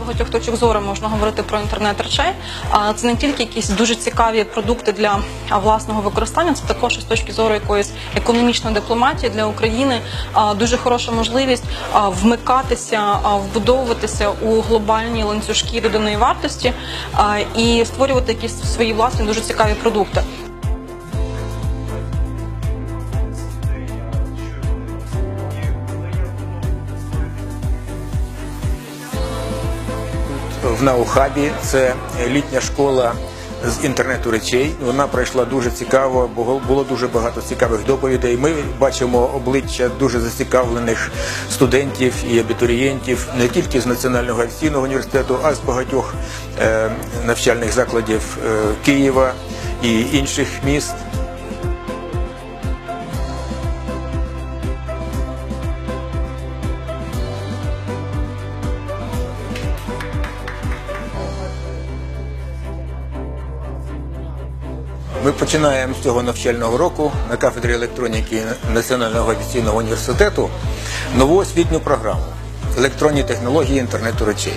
багатьох точок зору можна говорити про інтернет речей. Це не тільки якісь дуже цікаві продукти для власного використання, це також з точки зору якоїсь економічної дипломатії для України дуже хороша можливість вмикатися, вбудовуватися у глобальні ланцюжки доданої вартості і створювати якісь свої власні дуже цікаві продукти. В Наухабі. Це літня школа з інтернету речей. Вона пройшла дуже цікаво, було дуже багато цікавих доповідей. Ми бачимо обличчя дуже зацікавлених студентів і абітурієнтів не тільки з Національного авіаційного університету, а з багатьох е, навчальних закладів е, Києва і інших міст. Ми починаємо з цього навчального року на кафедрі електроніки Національного авіаційного університету нову освітню програму електронні технології інтернету речей.